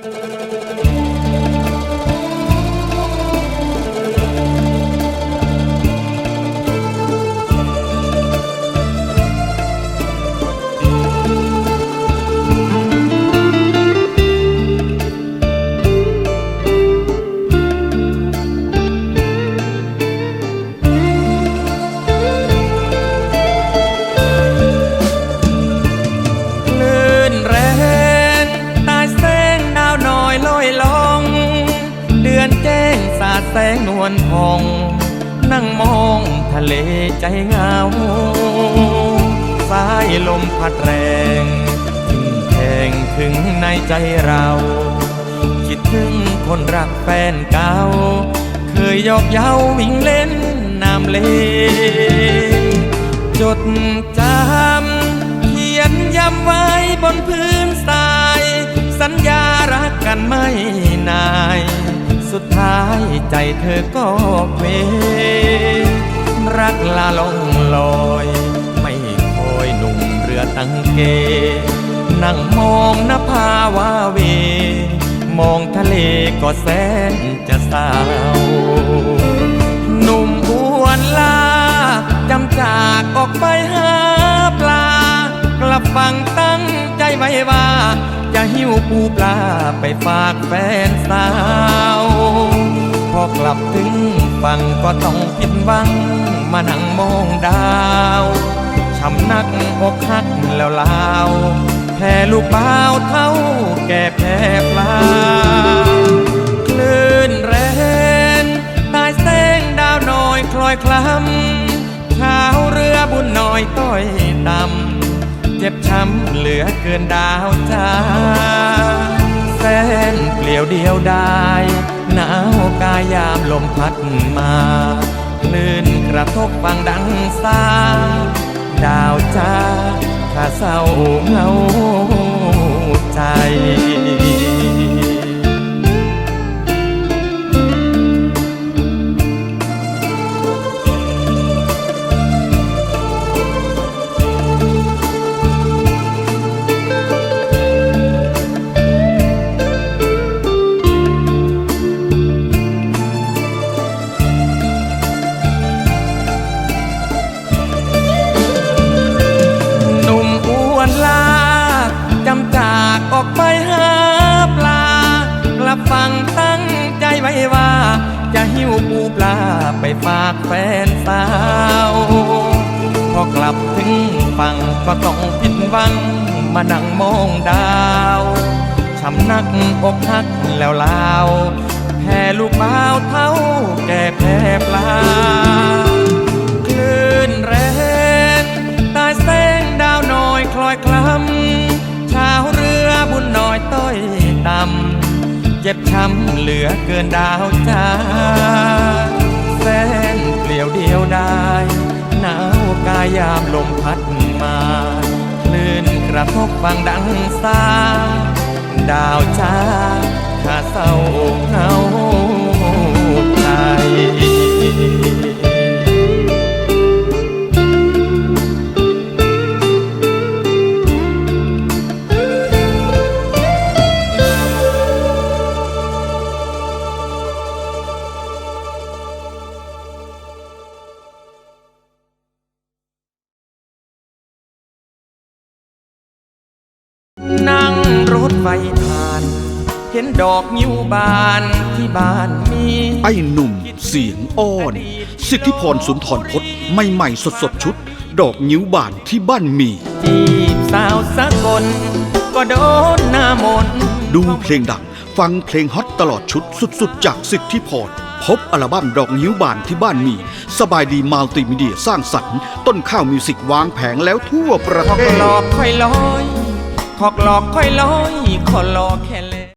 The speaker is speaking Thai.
ค แสงนวลพอง นั่งมองทะเลใจเหงาสายลมพัดแรงทิ่มแทงถึงในใจเรา คิดถึงคนรักแฟนเก่า เคยยอกเย้าวิ่งเล่นน้ำเลจดจำเขียนย้ำไว้บนพื้นทราย สัญญารักกันไม่ สุดท้ายใจเธอก็เวรักลาลงลอย ไม่คอยหนุ่มเรือตั้งเก นั่งมองนภาวาเว มองทะเลก็แสนจะเศร้าหนุ่มอ้วนลาจำจากออกไปหาปลา กลับฟังตั้งใจไว้ว่า จะหิ้วปูปลาไปฝากแฟนสาว อกลับถึงฝั่งก็ต้องผิดหวัง มานั่งมองดาวช้ำนักอกหักแล้วลาวแพ้ลูกบ่าวเท่าแก่แพ้ปลาคลื่นแรงตายแสงดาวน้อยคลอยคล้ำชาวเรือบุญน้อยต้อยต่ำเจ็บช้ำเหลือเกินดาวจ้าแสนเปลี่ยวเดียวดาย หนาวกายยามลมพัดมาคลื่นกระทบฟังดังซาดาวจ้าข้าเศร้าเหงาใจ ว่า จะหิ้วปูปลาไปฝากแฟนสาว พอกลับถึงฝั่งก็ต้องผิดหวัง มานั่งมองดาวช้ำนักอกหักแล้วลาวแพ้ลูกบ่าวเท่าแก่แพ้ปลา เจ็บช้ำเหลือเกินดาวจ้าแสนเปลี่ยวเดียวดายหนาวกายยามลมพัดมาคลื่นกระทบฟังดังซาดาวจ้า ฟผ่าน เห็นดอกนิ้วบานที่บ้านมี ไอ้หนุ่มเสียงอ้อน สิทธิพรสุนทรพจน์ใหม่ๆสดๆชุด ดอกนิ้วบานที่บ้านมี จีบสาวสักคนก็โดนหน้ามนต์ดูเพลงดัง ฟังเพลงฮอตตลอดชุดสุดๆ จากสิทธิพร พบอัลบั้มดอกนิ้วบานที่บ้านมี สบายดีมัลติมีเดียสร้างสรรค์ ต้นข้าวมิวสิกวางแผงแล้วทั่วประขอกเทศ หลอกค่อยลอย ขอกหลอกค่อยลอยขอหลอกแค่เล